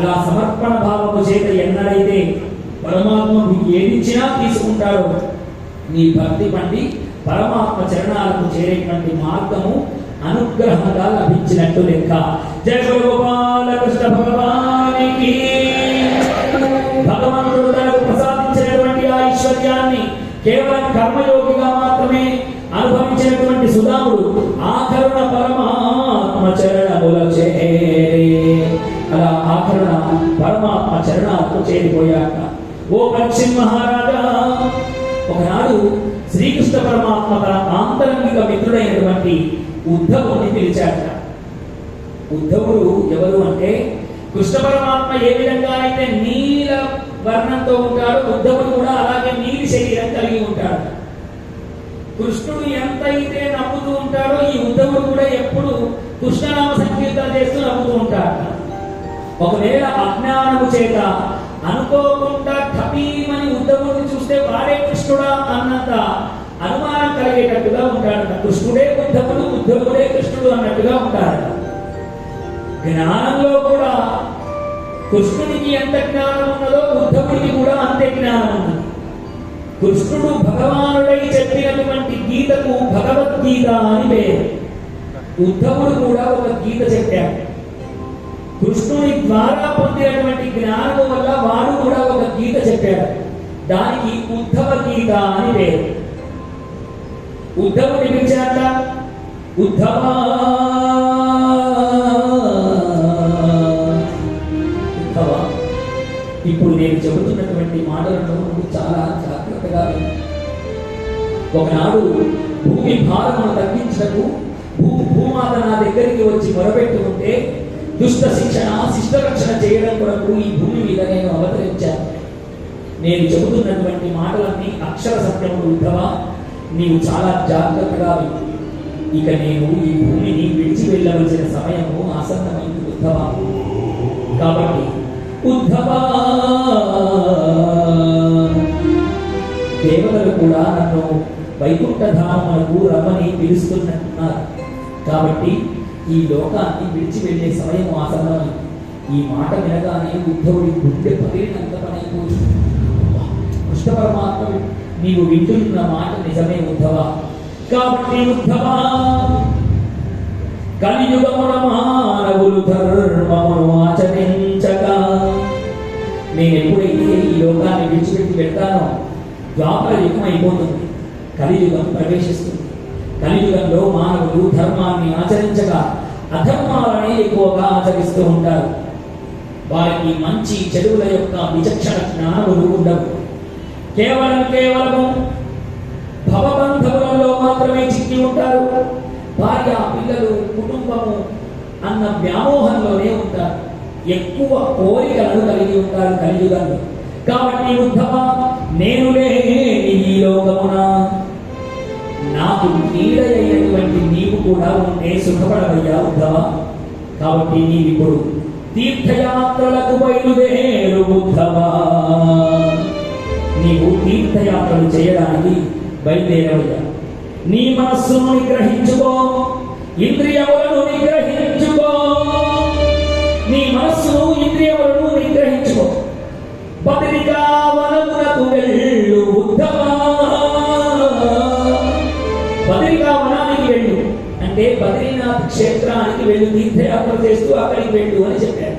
అలా సమర్పణ భావము చేత ఎన్నడైతే పరమాత్మకు ఏదిచ్చినా తీసుకుంటాడో నీ భక్తి పండి పరమాత్మ చరణాలకు చేరేటువంటి మార్గము అనుగ్రహంగా లభించినట్టు లెక్క. జయ గోపాల కృష్ణ భగవానికి. భగవంతుడు తనకు ప్రసాదించినటువంటి ఆ ఐశ్వర్యాన్ని కేవలం కర్మయోగిగా మాత్రమే అనుభవించినటువంటి సుధాముడు ఆకరుణ పరమాత్మ చరణ చరణాలకు చేరిపోయాక ఓ పక్షి మహారాజా ఒకనాడు శ్రీకృష్ణ పరమాత్మ తన ఆంతరంగిక మిత్రుడైనటువంటి ఉద్ధవుని పిలిచాట ఉద్ధవుడు ఎవరు అంటే కృష్ణ పరమాత్మ ఏ విధంగా అయితే నీల వర్ణంతో ఉంటాడో ఉద్ధవుడు కూడా అలాగే నీలి శరీరం కలిగి ఉంటాడు. కృష్ణుడు ఎంతైతే నవ్వుతూ ఉంటాడో ఈ ఉద్ధవుడు కూడా ఎప్పుడు కృష్ణనామ సంకీర్తన చేస్తూ నవ్వుతూ ఉంటాడు ఒకవేళ అజ్ఞానము చేత అనుకోకుండా కపీమని ఉద్ధవుడిని చూస్తే వాడే కృష్ణుడా అన్నంత అనుమానం కలిగేటట్టుగా ఉంటాడట కృష్ణుడే ఉద్ధవుడు ఉద్ధవుడే కృష్ణుడు అన్నట్టుగా ఉంటాడట జ్ఞానంలో కూడా కృష్ణునికి ఎంత జ్ఞానం ఉన్నదో ఉద్ధవుడికి కూడా అంతే జ్ఞానం ఉంది కృష్ణుడు భగవానుడై చెప్పినటువంటి గీతకు భగవద్గీత అని పేరు. ఉద్ధవుడు కూడా ఒక గీత చెప్పాడు. కృష్ణుని ద్వారా పొందినటువంటి జ్ఞానము వల్ల వాడు కూడా ఒక గీత చెప్పాడు. దానికి ఉద్ధవ గీత అని పేరు. ఉద్ధవ పిలిచాట ఉద్ధవ. ఉద్ధవ. ఇప్పుడు నేను చెబుతున్నటువంటి మాటలను నువ్వు చాలా జాగ్రత్తగా ఒకనాడు భూమి భారమును తగ్గించటకు భూ భూమాత నా దగ్గరికి వచ్చి మొరపెట్టుకుంటే దుష్ట శిక్షణ శిష్ట రక్షణ చేయడం కొరకు ఈ భూమి మీద నేను అవతరించాను. నేను చెబుతున్నటువంటి మాటలన్నీ అక్షర సత్యములు ఉద్ధవా? నీవు చాలా జాగ్రత్తగా విను. ఇక నేను ఈ భూమిని విడిచి వెళ్ళవలసిన సమయము ఆసన్నమైంది ఉద్ధవా? కాబట్టి ఉద్ధవా దేవతలు కూడా నన్ను వైకుంఠధామలకు రమ్మని పిలుస్తున్నారు. కాబట్టి ఈ లోకాన్ని విడిచి వెళ్ళే సమయం. ఆసన్నమైంది ఈ మాట వినగానే ఉద్ధవుడి గుండె పగిలినంత పనైపోయింది కృష్ణ పరమాత్మ నీవు వింటున్న మాట నిజమే ఉద్ధవ? కాబట్టి ఉద్ధవ? కలియుగమున మానవులు ధర్మమును ఆచరించక. నేను ఎప్పుడైతే ఈ లోకాన్ని విడిచిపెట్టి వెళ్తానో ద్వాపర యుగం అయిపోతుంది. కలియుగం ప్రవేశిస్తుంది. కలియుగంలో మానవులు ధర్మాన్ని ఆచరించక అధర్మాలనే ఎక్కువగా ఆచరిస్తూ ఉంటారు. వారికి మంచి చెడువుల యొక్క విచక్షణ జ్ఞానములు ఉండవు. కేవలం కేవలము భవబంధములలో మాత్రమే చిక్కి ఉంటారు. భార్య పిల్లలు కుటుంబము అన్న వ్యామోహంలోనే ఉంటారు. ఎక్కువ కోరికలను కలిగి ఉంటారు కలియుగంలో కాబట్టి ఉద్ధవ నేను లేని ఈ లోకమున. నాకు నీడయ్యేటువంటి నీవు కూడా ఉండే సుఖపడవయ్యా ఉద్ధవ? కాబట్టి నీవిప్పుడు తీర్థయాత్రలకు బయలుదేరు ఉద్ధవా? నీవు తీర్థయాత్రలు చేయడానికి బయలుదేరవయ్యా. నీ మనస్సును నిగ్రహించుకో ఇంద్రియములను నిగ్రహించుకో. నీ మనస్సును క్షేత్రానికి వెళ్ళు తీర్థయాత్ర చేస్తూ అక్కడికి వెళ్ళు అని చెప్పాడు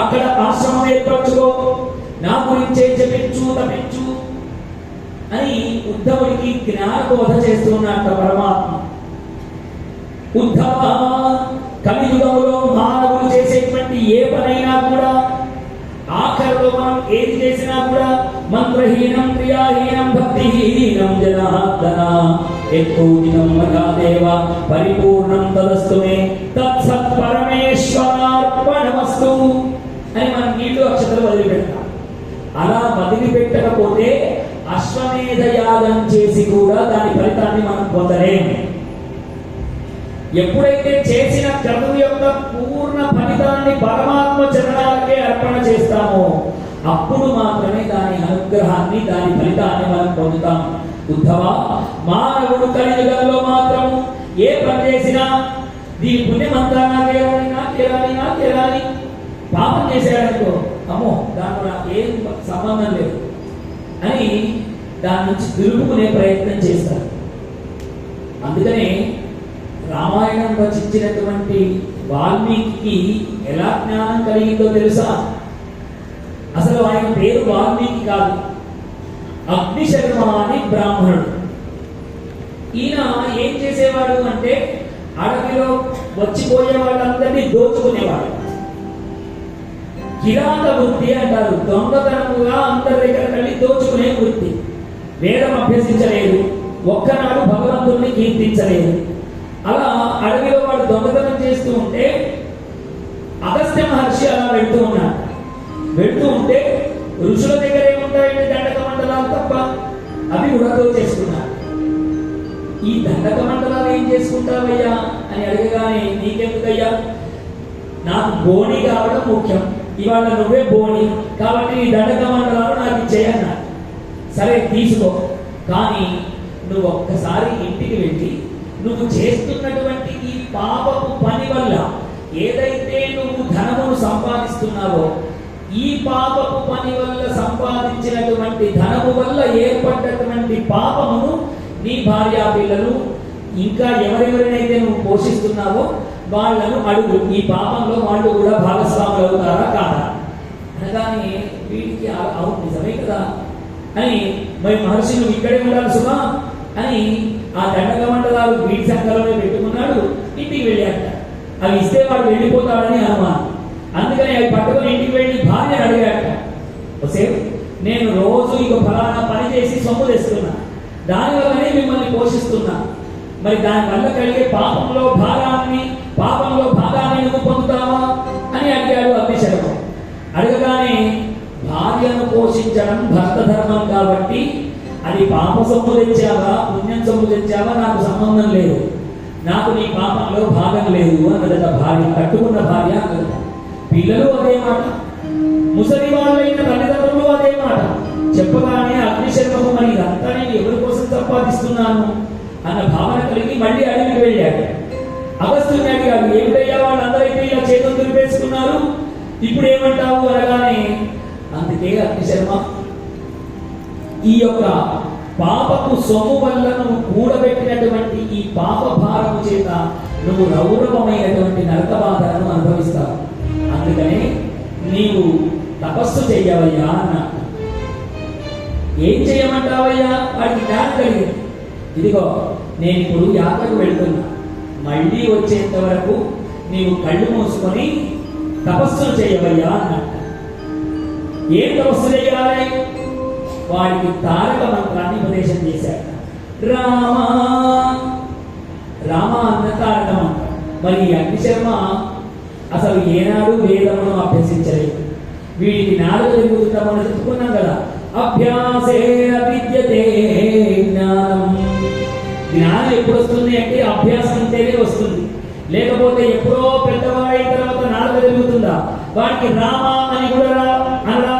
అక్కడ ఆశ్రమం ఏర్పరచుకో నా గురించే జపించు తపించు అని ఉద్ధవుడికి జ్ఞానబోధ చేస్తున్నట్ట పరమాత్మ. ఉద్ధవ కలియుగంలో మానవులు చేసేటువంటి ఏ పనైనా కూడా ఆఖరిలో మనం ఏది చేసినా కూడా మంత్రహీనం క్రియాహీనం భక్తిహీనం జనార్దన. ఎక్కువదినం మగాదేవ పరిపూర్ణం తదస్తు మే తత్సత్ పరమేశ్వరార్పణమస్తు అని మనం నీళ్ళు అక్షతలు వదిలిపెడతాం। అలా వదిలిపెట్టకపోతే అశ్వమేధ యాగం చేసి కూడా దాని ఫలితాన్ని మనం పొందలేము ఎప్పుడైతే చేసిన కర్మ యొక్క పూర్ణ ఫలితాన్ని పరమాత్మ చరణాలకే అర్పణ చేస్తామో అప్పుడు మాత్రమే దాని అనుగ్రహాన్ని దాని ఫలితాన్ని మనం పొందుతాం। ఉద్ధవ మానవుడు కలియుగంలో మాత్రం ఏ పని చేసినా దీని పుణ్యమంతా నాకేరాలి నాకేరాలి నాకేరాలి పాపం చేశాడనుకో అమ్మో దాంట్లో నాకు ఏం సంబంధం లేదు అని దాని నుంచి దులుపుకునే ప్రయత్నం చేస్తారు అందుకనే రామాయణం రచించినటువంటి వాల్మీకి ఎలా జ్ఞానం కలిగిందో తెలుసా? అసలు ఆయన పేరు వాల్మీకి కాదు. అగ్నిశర్మ అని బ్రాహ్మణుడు. ఈయన ఏం చేసేవాడు అంటే అడవిలో వచ్చిపోయే వాళ్ళందరినీ దోచుకునేవాడు. కిరాత వృత్తి అంటారు. దొంగతనముగా అందరి దగ్గర వెళ్ళి దోచుకునే వృత్తి. వేదం అభ్యసించలేదు. ఒక్కనాడు భగవంతుడిని కీర్తించలేదు. అలా అడవిలో వాడు దొంగతనం చేస్తూ ఉంటే అగస్త్య మహర్షి అలా వెళ్తూ ఉన్నాడు వెళ్తూ ఉంటే ఋషుల తప్ప అవి కూడా చేసుకున్నారు ఈ దండక మండలాలు ఏం చేసుకుంటావయ్యా అని అడగగానే నీకెందుకయ్యా? నాకు బోణి కావడం ముఖ్యం. ఇవాళ నువ్వే బోణి కాబట్టి ఈ దండక మండలాలు నాకు ఇచ్చేయన్నా. సరే తీసుకో. కానీ నువ్వు ఒక్కసారి ఇంటికి వెళ్ళి నువ్వు చేస్తున్నటువంటి ఈ పాపపు పని వల్ల ఏదైతే నువ్వు ధనమును సంపాదిస్తున్నావో ఈ పాపపు పని వల్ల సంపాదించినటువంటి ధనము వల్ల ఏర్పడ్డటువంటి పాపమును నీ భార్యా పిల్లలు ఇంకా ఎవరెవరినైతే నువ్వు పోషిస్తున్నావో వాళ్ళను అడుగు. ఈ పాపంలో వాళ్ళు కూడా భాగస్వాములు అవుతారా కాదా? అనగానే వీటికి అవును నిజమే కదా. అని మరి మహర్షి నువ్వు ఇక్కడే ఉండాలి సుమా అని ఆ దండక మండలాలు వీటి సంఘంలోనే పెట్టుకున్నాడు. ఇంటికి వెళ్ళాట అవి ఇస్తే వాడు వెళ్ళిపోతాడని అనుమానం. అందుకని అవి పట్టుకొని ఇంటికి వెళ్ళి భార్య అడిగాట సేవ్ నేను రోజు ఇక ఫలానా పని చేసి సొమ్ము తెస్తున్నా. దానివల్లనే మిమ్మల్ని పోషిస్తున్నా. మరి దాని వల్ల కలిగే పాపంలో భాగాన్ని పాపంలో భాగాన్ని నువ్వు పొందుతావా? అని అడిగాడు అభిషేకం అడగగానే భార్యను పోషించడం భర్త ధర్మం కాబట్టి అది పాప సొమ్ము తెచ్చావా పుణ్యం సొమ్ము తెచ్చావా? నాకు సంబంధం లేదు. నాకు నీ పాపంలో భాగం లేదు అన్నదట భార్య కట్టుకున్న భార్య అన్నదట పిల్లలు అదే మాట. ముసలి వాళ్ళైన తల్లిదండ్రులు అదే మాట. చెప్పగానే అగ్నిశర్మకు మరి ఇదంతా నేను ఎవరి కోసం సంపాదిస్తున్నాను అన్న భావన కలిగి మళ్ళీ అడవికి వెళ్ళాడు. అగస్తుని అడిగాడు ఏమిటయ్యా వాళ్ళందరైతే ఇలా చేతులు దులిపేసుకున్నారు? ఇప్పుడు ఏమంటావు అనగానే అందుకే అగ్నిశర్మ ఈ యొక్క పాపపు సొమ్ము వల్ల నువ్వు కూడబెట్టినటువంటి ఈ పాప భారము చేత నువ్వు రౌరవమైనటువంటి నరక బాధలను అనుభవిస్తావు. అందుకనే నీవు తపస్సు చెయ్యవయ్యా అన్నాడు. ఏం చేయమంటావయ్యా? వాడికి జ్ఞానం కలిగింది. ఇదిగో నేను ఇప్పుడు యాత్రకు వెళ్తున్నా. మళ్ళీ వచ్చేంత వరకు నీవు కళ్ళు మూసుకొని తపస్సులు చేయవయ్యా అన్నట్ట ఏం తపస్సు చేయాలి వాడికి తారక మంత్రాన్ని ఉపదేశం చేశాడు. రామా రామ అన్న తారక మంత్రం. మరి అగ్నిశర్మ అసలు ఏనాడు వేదమును అభ్యసించలేదు. వీటికి నాలుగు తిరుగుతుందామని చెప్పుకున్నాం కదా. అభ్యాసే విద్యతే జ్ఞానం. జ్ఞానం ఎప్పుడు వస్తుంది అంటే అభ్యాసం అంటేనే వస్తుంది. లేకపోతే ఎప్పుడో పెద్దవాడైన తర్వాత నాలుగు ఎదుగుతుందా వాడికి రామా అని కూడా రా-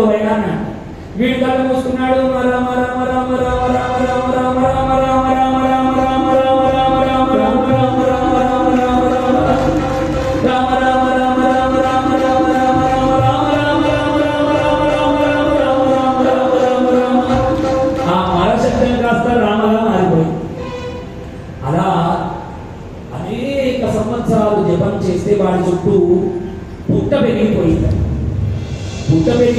దాన్నే అన్నాడు వీడు కళ్ళు మూసుకున్నాడు మర మర మర మర మర మర మర మర మర మర మర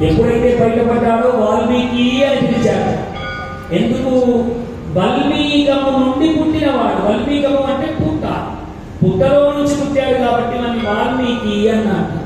ఎప్పుడైతే బయటపడ్డాడో వాల్మీకి అని పిలిచాడు. ఎందుకు? వల్మీకము నుండి పుట్టినవాడు. వల్మీకము అంటే పుట్ట. పుట్టలో నుంచి పుట్టాడు కాబట్టి మన వాల్మీకి అన్నాడు.